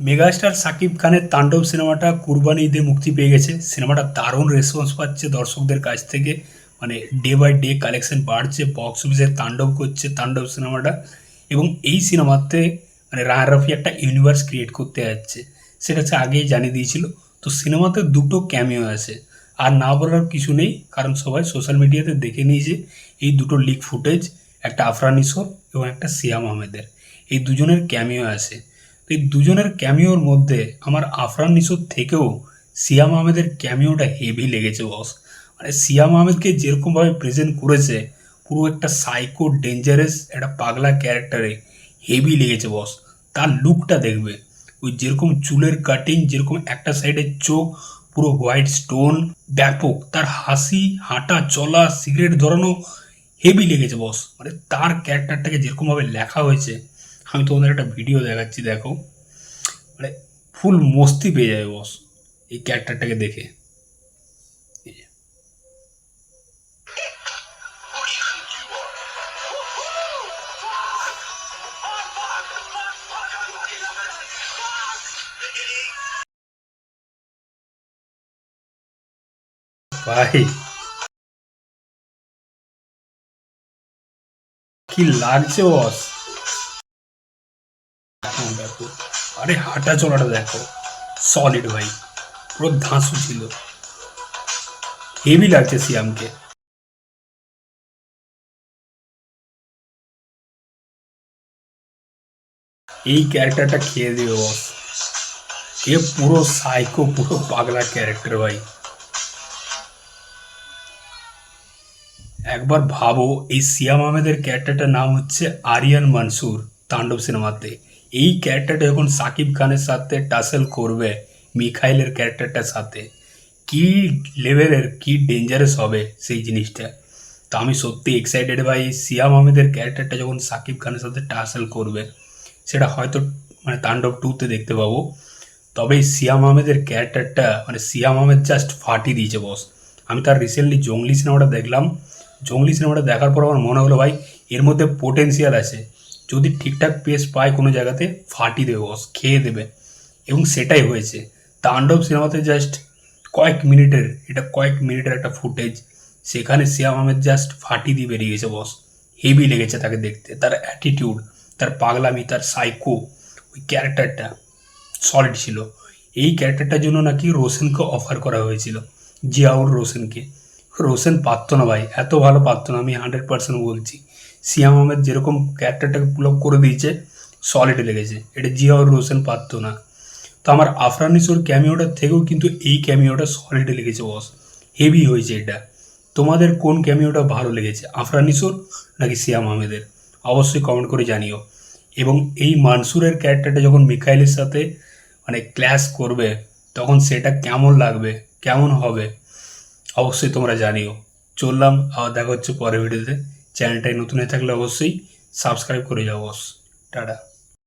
Megastar Shakib খানের তাণ্ডব সিনেমাটা কুরবানি ঈদে মুক্তি পেয়ে গেছে। সিনেমাটা দারুণ রেসপন্স পাচ্ছে দর্শকদের কাছ থেকে। মানে ডে বাই ডে কালেকশন বাড়ছে বক্স অফিসে তাণ্ডব করছে তাণ্ডব সিনেমাটা। এবং এই সিনেমাতে মানে রায় রফি একটা ইউনিভার্স ক্রিয়েট করতে যাচ্ছে। সেটা হচ্ছে আগেই জানিয়ে দিয়েছিল। তো সিনেমাতে দুটো ক্যামিও আছে। আর না বলার কিছু নেই, কারণ সবাই সোশ্যাল মিডিয়াতে দেখে নিয়েছে। এই দুটো লিক ফুটেজ একটা আফরান ইসর এবং একটা সিয়াম আহমেদের। এই দুজনের ক্যামিও আছে। এই দুজনের ক্যামিওর মধ্যে আমার আফরান নিশোর থেকেও সিয়াম আহমেদের ক্যামিওটা হেভি লেগেছে বস মানে সিয়াম আহমেদকে যেরকমভাবে প্রেজেন্ট করেছে, পুরো একটা সাইকো ডেঞ্জারাস একটা পাগলা ক্যারেক্টারে হেভি লেগেছে বস তার লুকটা দেখবে। ওই যেরকম চুলের কাটিং যেরকম একটা সাইডের চোখ, পুরো হোয়াইট স্টোন ব্যাপক। তার হাসি, হাঁটা, চলা সিগারেট ধরানো হেভি লেগেছে বস মানে তার ক্যারেক্টারটাকে যেরকমভাবে লেখা হয়েছে আমি তোমাদের একটা ভিডিও দেখাচ্ছি, দেখো মানে ফুল মস্তি পেয়ে যাবে বস এই ক্যারেক্টারটাকে দেখে এই যে। Who do you think you are? ভাই, কি লাগছে বস আরে হাঁটা চলাটা দেখো। সলিড ভাই। পুরো ধাঁসু ছিল। হেভি লাগছে সিয়ামকে এই ক্যারেক্টারটা খেয়ে দিবে বস এ পুরো সাইকো পুরো পাগলা ক্যারেক্টার ভাই। একবার ভাবো, এই সিয়াম আহমেদের ক্যারেক্টারটার নাম হচ্ছে আরিয়ান মনসুর তাণ্ডব সিনেমাতে। এই ক্যারেক্টারটা যখন সাকিব খানের সাথে টাসেল করবে, মিখাইলের ক্যারেক্টারটার সাথে, কি লেভেলের কি ডেঞ্জারাস হবে সেই জিনিসটা? তো আমি সত্যি এক্সাইটেড ভাই সিয়াম আহমেদের ক্যারেক্টারটা যখন সাকিব খানের সাথে টাসেল করবে, সেটা হয়তো মানে তাণ্ডব টুতে দেখতে পাবো। তবে সিয়াম আহমেদের ক্যারেক্টারটা মানে সিয়াম আহমেদ জাস্ট ফাটিয়ে দিয়েছে বস আমি তার রিসেন্টলি জঙ্গলি সিনেমাটা দেখলাম। জঙ্গলি সিনেমাটা দেখার পর আমার মনে হলো ভাই, এর মধ্যে পোটেন্সিয়াল আছে। যদি ঠিকঠাক পেস পায় কোনো জায়গাতে ফাটি দেবে বস খেয়ে দেবে। এবং সেটাই হয়েছে। তাণ্ডব সিনেমাতে জাস্ট কয়েক মিনিটের, এটা কয়েক মিনিটের একটা ফুটেজ। সেখানে সিয়াম আহমেদ জাস্ট ফাটি দিয়ে বেরিয়ে গেছে বস হেভি লেগেছে তাকে দেখতে। তার অ্যাটিটিউড তার পাগলামি, তার সাইকো ওই ক্যারেক্টারটা সলিড ছিল। এই ক্যারেক্টারটার জন্য নাকি রোশনকে অফার করা হয়েছিল। জিয়াউর রোশনকে। রোশন পারতো না ভাই। এত ভালো পারতো না, আমি হান্ড্রেড পার্সেন্ট বলছি। সিয়াম আহমেদ যেরকম ক্যারেক্টারটাকে পুল আপ করে দিয়েছে সলিড লেগেছে। এটা জিয়াউর রোশন পারতো না। তো আমার আফরানিসোর ক্যামিওটার থেকেও কিন্তু এই ক্যামিওটা সলিড লেগেছে বস হেভি হয়েছে এটা। তোমাদের কোন ক্যামিওটা ভালো লেগেছে আফরানিসোর নাকি সিয়াম আহমেদের? অবশ্যই কমেন্ট করে জানিও। এবং এই মানসুরের ক্যারেক্টারটা যখন মিখাইলের সাথে মানে ক্ল্যাশ করবে, তখন সেটা কেমন লাগবে, কেমন হবে, অবশ্যই তোমরা জানিও। চললাম, আবার দেখা হচ্ছে পরের ভিডিওতে চ্যানেলটাই নতুন হয়ে থাকলে অবশ্যই সাবস্ক্রাইব করে যাও বস। টাটা।